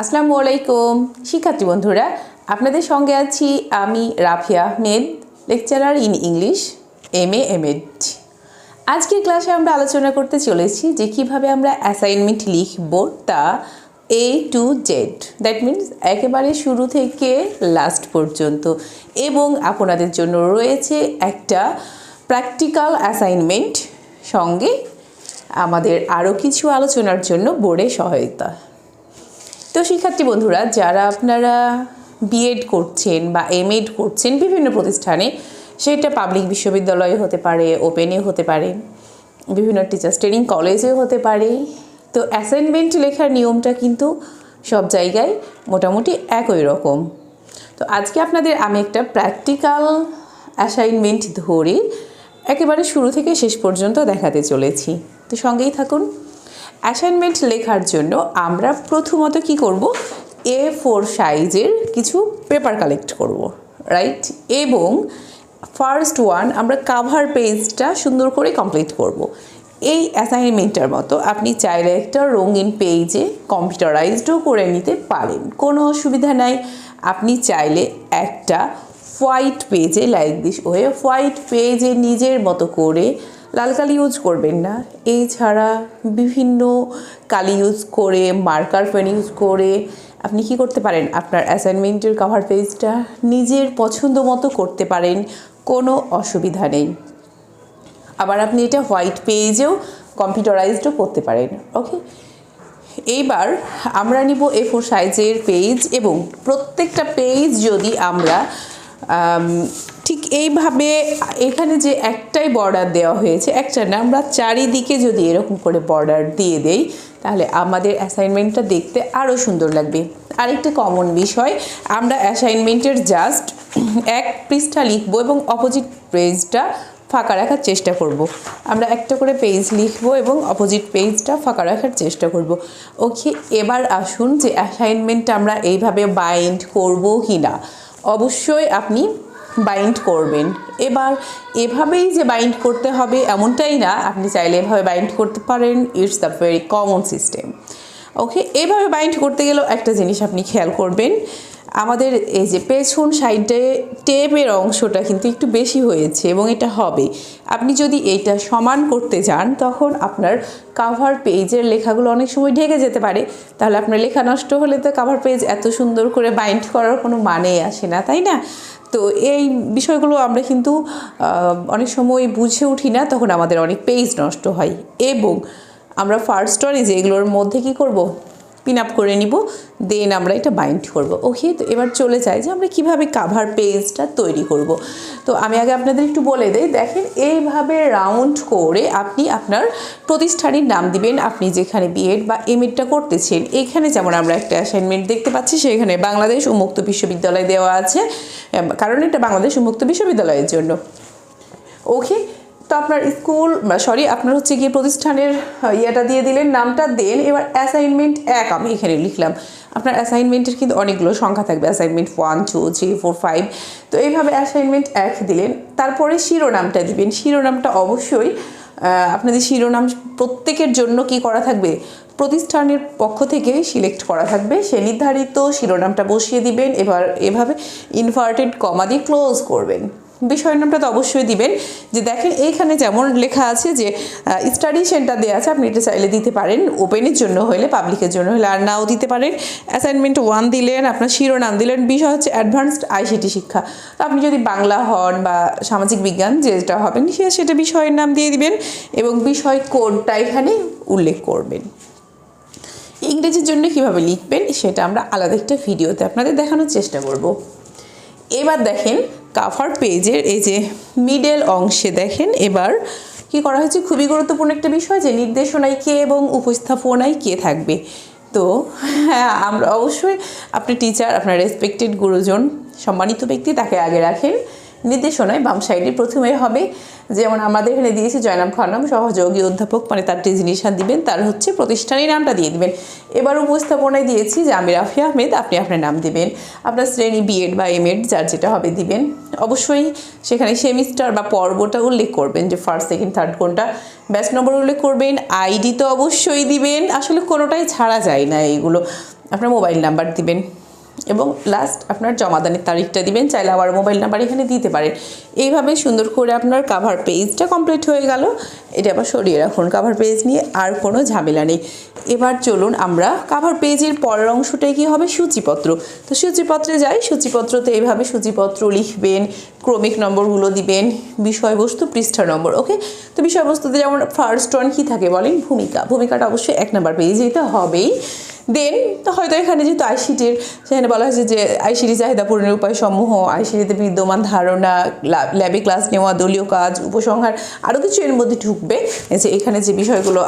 আসসালামু আলাইকুম। শিক্ষার্থী বন্ধুরা, আপনাদের সঙ্গে আছি আমি Rafia Ahmed lecturer in English, M A, M Ed. আজকের ক্লাসে আমরা আলোচনা করতে চলেছি যে কীভাবে আমরা অ্যাসাইনমেন্ট লিখব তা A to Z that means একেবারে শুরু থেকে লাস্ট পর্যন্ত। এবং আপনাদের জন্য রয়েছে একটা প্র্যাকটিক্যাল অ্যাসাইনমেন্ট সঙ্গে আমাদের আরও কিছু আলোচনার জন্য বোর্ডে সহায়তা। তো শিক্ষার্থী বন্ধুরা, যারা আপনারা বিএড করছেন বা এমএড করছেন বিভিন্ন প্রতিষ্ঠানে, সেটা পাবলিক বিশ্ববিদ্যালয়ে হতে পারে ওপেনে হতে পারে, বিভিন্ন টিচার্স ট্রেনিং কলেজেও হতে পারে। তো অ্যাসাইনমেন্ট লেখার নিয়মটা কিন্তু সব জায়গায় মোটামুটি একই রকম। তো আজকে আপনাদের আমি একটা প্র্যাকটিক্যাল অ্যাসাইনমেন্ট ধরে একেবারে শুরু থেকে শেষ পর্যন্ত দেখাতে চলেছি। তো সঙ্গেই থাকুন। অ্যাসাইনমেন্ট লেখার জন্য আমরা প্রথমত কি করব? এ ফোর সাইজের কিছু পেপার কালেক্ট করব রাইট এবং ফার্স্ট ওয়ান আমরা কাভার পেজটা সুন্দর করে কমপ্লিট করব। এই অ্যাসাইনমেন্টটার মতো আপনি চাইলে একটা রঙিন পেজে কম্পিউটারাইজডও করে নিতে পারেন, কোনো অসুবিধা নাই। আপনি চাইলে একটা হোয়াইট পেজে লাইক দিস ওয়ে হোয়াইট পেজে নিজের মতো করে লাল কালি ইউজ করবেন না। এছাড়া বিভিন্ন কালি ইউজ করে মার্কার পেন ইউজ করে আপনি কি করতে পারেন? আপনার অ্যাসাইনমেন্টের কভার পেজটা নিজের পছন্দ মতো করতে পারেন কোনো অসুবিধা নেই। আবার আপনি এটা হোয়াইট পেজেও কম্পিউটারাইজডও করতে পারেন ওকে এইবার আমরা নিব এ ফোর সাইজের পেজ এবং প্রত্যেকটা পেজ যদি আমরা আম, ঠিক এইভাবে এখানে যে একটাই বর্ডার দেওয়া হয়েছে, একটা না, আমরা চারিদিকে যদি এরকম করে বর্ডার দিয়ে দেই, তাহলে আমাদের অ্যাসাইনমেন্টটা দেখতে আরও সুন্দর লাগবে আরেকটা কমন বিষয়, আমরা অ্যাসাইনমেন্টের জাস্ট এক পৃষ্ঠা লিখব এবং অপোজিট পেজটা ফাঁকা রাখার চেষ্টা করব। আমরা একটা করে পেজ লিখব এবং অপোজিট পেজটা ফাঁকা রাখার চেষ্টা করব। ওকে, এবার আসুন যে অ্যাসাইনমেন্টটা আমরা এইভাবে বাইন্ড করব কি না অবশ্যই আপনি বাইন্ড করবেন। এবার এভাবেই যে বাইন্ড করতে হবে এমনটাই না, আপনি চাইলে এভাবে বাইন্ড করতে পারেন it's the very common system okay এভাবে বাইন্ড করতে গেলেও একটা জিনিস আপনি খেয়াল করবেন আমাদের এই যে পেছন সাইডে টেপের অংশটা কিন্তু একটু বেশি হয়েছে এবং এটা হবে। আপনি যদি এইটা সমান করতে যান, তখন আপনার কাভার পেজের লেখাগুলো অনেক সময় ঢেকে যেতে পারে। তাহলে আপনার লেখা নষ্ট হলে তো কাভার পেজ এত সুন্দর করে বাইন্ড করার কোনো মানেই আসে না, তাই না? তো এই বিষয়গুলো আমরা কিন্তু অনেক সময় বুঝে উঠি না, তখন আমাদের অনেক পেজ নষ্ট হয়। এবং আমরা ফার্স্ট স্টোরি যেগুলোর মধ্যে কি করব? পিন আপ করে নিব দেন আমরা এটা বাইন্ড করব। ওকে তো এবার চলে যাই যে আমরা কীভাবে কাভার পেজটা তৈরি করব। তো আমি আগে আপনাদের একটু বলে দিই, দেখেন এইভাবে রাউন্ড করে আপনি আপনার প্রতিষ্ঠানের নাম দিবেন, আপনি যেখানে বিএড বা এমএডটা করতেছেন, এখানে যেমন আমরা একটা অ্যাসাইনমেন্ট দেখতে পাচ্ছি, সেখানে বাংলাদেশ উন্মুক্ত বিশ্ববিদ্যালয় দেওয়া আছে, কারণ এটা বাংলাদেশ উন্মুক্ত বিশ্ববিদ্যালয়ের জন্য। ওকে তো আপনার স্কুল সরি আপনার হচ্ছে গিয়ে প্রতিষ্ঠানের ইয়েটা দিয়ে দিলেন, নামটা দেন। এবার অ্যাসাইনমেন্ট এক আমি এখানে লিখলাম। আপনার অ্যাসাইনমেন্টের কিন্তু অনেকগুলো সংখ্যা থাকবে। Assignment one two three four five তো এইভাবে অ্যাসাইনমেন্ট এক দিলেন। তারপরে শিরোনামটা দিবেন। শিরোনামটা অবশ্যই আপনাদের শিরোনাম প্রত্যেকের জন্য কি করা থাকবে? প্রতিষ্ঠানের পক্ষ থেকে সিলেক্ট করা থাকবে। সে নির্ধারিত শিরোনামটা বসিয়ে দিবেন। এবার এভাবে ইনভার্টেড কমা দিয়ে ক্লোজ করবেন। বিষয় নামটা তো অবশ্যই দিবেন, যে দেখেন এইখানে যেমন লেখা আছে যে স্টাডি সেন্টার দেওয়া আছে, আপনি এটা চাইলে দিতে পারেন ওপেনের জন্য হলে পাবলিকের জন্য হলে আর নাও দিতে পারেন। অ্যাসাইনমেন্ট ওয়ান দিলেন, আপনার শিরোনাম দিলেন, বিষয় হচ্ছে অ্যাডভান্সড আইসিটি শিক্ষা। তো আপনি যদি বাংলা হন বা সামাজিক বিজ্ঞান যেটা হবেন, সে সেটা বিষয়ের নাম দিয়ে দিবেন এবং বিষয় কোডটা এখানে উল্লেখ করবেন। ইংরেজির জন্য কীভাবে লিখবেন, সেটা আমরা আলাদা একটা ভিডিওতে আপনাদের দেখানোর চেষ্টা করব। এবার দেখেন কাভার পেজের এই যে মিডেল অংশে দেখেন, এবার কি করা হয়েছে? খুবই গুরুত্বপূর্ণ একটা বিষয় যে নির্দেশনায় কে এবং উপস্থাপনায় কে থাকবে। তো হ্যাঁ আমরা অবশ্যই, আপনি টিচার আপনার রেসপেক্টেড গুরুজন, সম্মানিত ব্যক্তি, তাকে আগে রাখেন। নির্দেশনায় বাম সাইডে। প্রথমে হবে যেমন আমাদের এখানে দিয়েছে জয়নাম খানম, সহযোগী অধ্যাপক মানে তার ডেজিনেশন দিবেন, তার হচ্ছে প্রতিষ্ঠানের নামটা দিয়ে দিবেন। এবার উপস্থাপনায় দিয়েছি যে আমি রাফি আহমেদ, আপনি আপনার নাম দিবেন। আপনার শ্রেণি বিএড বা এম এড, যার যেটা হবে দিবেন। অবশ্যই সেখানে সেমিস্টার বা পর্বটা উল্লেখ করবেন যে ফার্স্ট সেকেন্ড থার্ড কোনটা ব্যাচ নম্বর উল্লেখ করবেন। আইডি তো অবশ্যই দিবেন। আসলে কোনোটাই ছাড়া যায় না এইগুলো আপনার মোবাইল নাম্বার দিবেন। এবং লাস্ট আপনার জমাদানের তারিখটা দিবেন, চাইলে আবার মোবাইল নাম্বার এখানে দিতে পারেন। এইভাবে সুন্দর করে আপনার কাভার পেজটা কমপ্লিট হয়ে গেল। এটা আবার সরিয়ে রাখুন কাভার পেজ নিয়ে, আর কোনো ঝামেলা নেই। এবার চলুন আমরা কাভার পেজের পরের অংশটাই কি হবে সূচিপত্র। তো সূচিপত্রে যাই, সূচিপত্রতে এইভাবে সূচিপত্র লিখবেন, ক্রমিক নম্বরগুলো দিবেন, বিষয়বস্তু পৃষ্ঠা নম্বর ওকে তো বিষয়বস্তুতে যেমন ফার্স্ট ওয়ান কী থাকে বলেন? ভূমিকা। ভূমিকাটা অবশ্যই এক নম্বর পেজেই তো হবেই। দেন তো হয়তো এখানে যেহেতু আইসিটির, সেখানে বলা হয়েছে যে আইসিটি চাহিদা পূরণের উপায় সমূহ আইসিটিতে বিদ্যমান ধারণা ল্যাবে ক্লাস নেওয়া, দলীয় কাজ, উপসংহার আরও কিছু এর মধ্যে ঢুকবে। যে এখানে যে বিষয়গুলো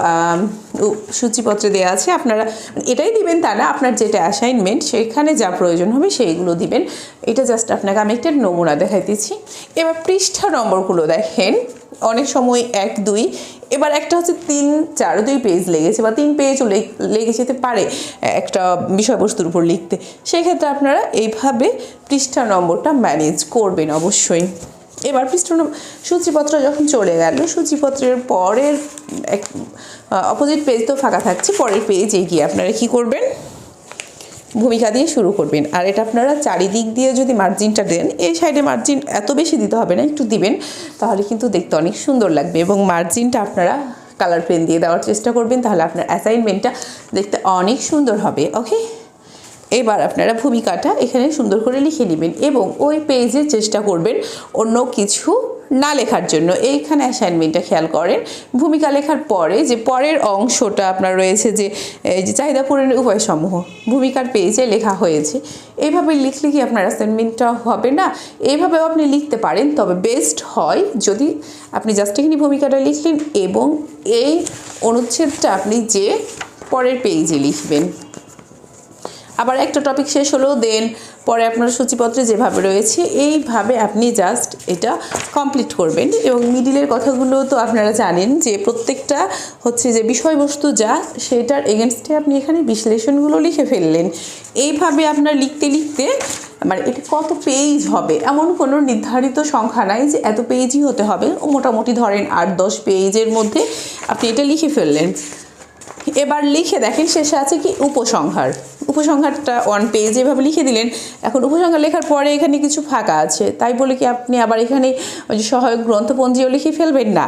সূচিপত্রে দেওয়া আছে, আপনারা মানে এটাই দিবেন তা না, আপনার যেটা অ্যাসাইনমেন্ট সেখানে যা প্রয়োজন হবে সেইগুলো দিবেন। এটা জাস্ট আপনাকে আমি একটা নমুনা দেখাইতেছি। এবার পৃষ্ঠা নম্বরগুলো দেখেন। অনেক সময় এক, দুই, এবার একটা হচ্ছে তিন, চার, দুই পেজ লেগেছে বা তিন পেজও লেগ- যেতে পারে একটা বিষয়বস্তুর উপর লিখতে। সেক্ষেত্রে আপনারা এইভাবে পৃষ্ঠা নম্বরটা ম্যানেজ করবেন অবশ্যই। এবার পৃষ্ঠা সূচিপত্র যখন চলে গেল, সূচিপত্রের পরের এক অপোজিট পেজ তো ফাঁকা থাকছে, পরের পেজ এগিয়ে আপনারা কী করবেন? ভূমিকা দিয়ে শুরু করবেন। আর এটা আপনারা চারিদিক দিয়ে যদি মার্জিনটা দেন, এই সাইডে মার্জিন এত বেশি দিতে হবে না, একটু দিবেন, তাহলে কিন্তু দেখতে অনেক সুন্দর লাগবে এবং মার্জিনটা আপনারা কালার পেন দিয়ে দেওয়ার চেষ্টা করবেন, তাহলে আপনার অ্যাসাইনমেন্টটা দেখতে অনেক সুন্দর হবে ওকে এবার আপনারা ভূমিকাটা এখানে সুন্দর করে লিখে নেবেন এবং ওই পেজে চেষ্টা করবেন অন্য কিছু না লেখার জন্য। এইখানে অ্যাসাইনমেন্টটা খেয়াল করেন। ভূমিকা লেখার পরে যে পরের অংশটা আপনার রয়েছে যে চাহিদা পূরণের উপায়সমূহ, ভূমিকার পেজে লেখা হয়েছে। এইভাবে লিখলে কি আপনার অ্যাসাইনমেন্টটা হবে না? এইভাবেও আপনি লিখতে পারেন, তবে বেস্ট হয় যদি আপনি জাস্ট এখানে ভূমিকাটা লিখলেন এবং এই অনুচ্ছেদটা আপনি যে পরের পেজে লিখবেন। আবার একটা টপিক শেষ হলেও দেন পরে আপনার সূচিপত্রে যেভাবে রয়েছে, এইভাবে আপনি জাস্ট এটা কমপ্লিট করবেন। এবং মিডিলের কথাগুলো তো আপনারা জানেন যে প্রত্যেকটা হচ্ছে যে বিষয়বস্তু যা, সেটার এগেনস্টে আপনি এখানে বিশ্লেষণগুলো লিখে ফেললেন। এইভাবে আপনার লিখতে লিখতে মানে এটা কত পেজ হবে? এমন কোনো নির্ধারিত সংখ্যা নাই যে এত পেজই হতে হবে। ও মোটামুটি ধরেন আট দশ পেজের মধ্যে আপনি এটা লিখে ফেললেন। এবার লিখে দেখেন, শেষে আছে কি? উপসংহার। উপসংহারটা ওয়ান পেজ এভাবে লিখে দিলেন। এখন উপসংহার লেখার পরে এখানে কিছু ফাঁকা আছে। তাই বলে কি আপনি আবার এখানে ওই যে সহায়ক গ্রন্থপঞ্জিও লিখে ফেলবেন না।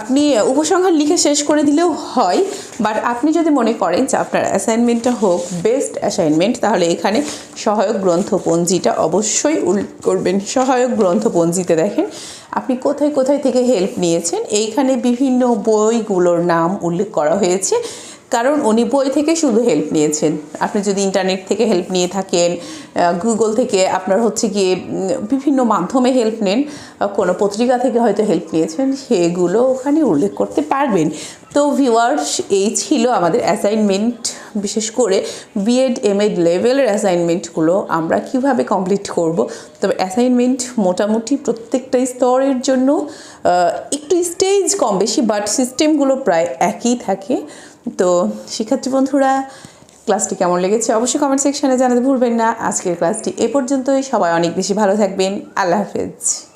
আপনি উপসংহার লিখে শেষ করে দিলেও হয় বাট আপনি যদি মনে করেন যে আপনার অ্যাসাইনমেন্টটা হোক বেস্ট অ্যাসাইনমেন্ট তাহলে এখানে সহায়ক গ্রন্থপঞ্জিটা অবশ্যই উল্লেখ করবেন। সহায়ক গ্রন্থপঞ্জিতে দেখেন, আপনি কোথায় কোথায় থেকে হেল্প নিয়েছেন, এইখানে বিভিন্ন বইগুলোর নাম উল্লেখ করা হয়েছে। কারণ উনি বই থেকে শুধু হেল্প নিয়েছেন। আপনি যদি ইন্টারনেট থেকে হেল্প নিয়ে থাকেন গুগল থেকে আপনার হচ্ছে গিয়ে বিভিন্ন মাধ্যমে হেল্প নেন কোনো পত্রিকা থেকে হয়তো হেল্প নিয়েছেন, সেগুলো ওখানে উল্লেখ করতে পারবেন। তো ভিউয়ার্স এই ছিল আমাদের অ্যাসাইনমেন্ট বিশেষ করে বিএড এমএড লেভেলের অ্যাসাইনমেন্টগুলো আমরা কীভাবে কমপ্লিট করব। তবে অ্যাসাইনমেন্ট মোটামুটি প্রত্যেকটা স্তরের জন্য একটু স্টেজ কম বেশি বাট সিস্টেমগুলো প্রায় একই থাকে। তো শিক্ষার্থী বন্ধুরা ক্লাসটি কেমন লেগেছে অবশ্যই কমেন্ট সেকশানে জানাতে ভুলবেন না। আজকের ক্লাসটি এ পর্যন্তই। সবাই অনেক বেশি ভালো থাকবেন। আল্লাহ হাফেজ।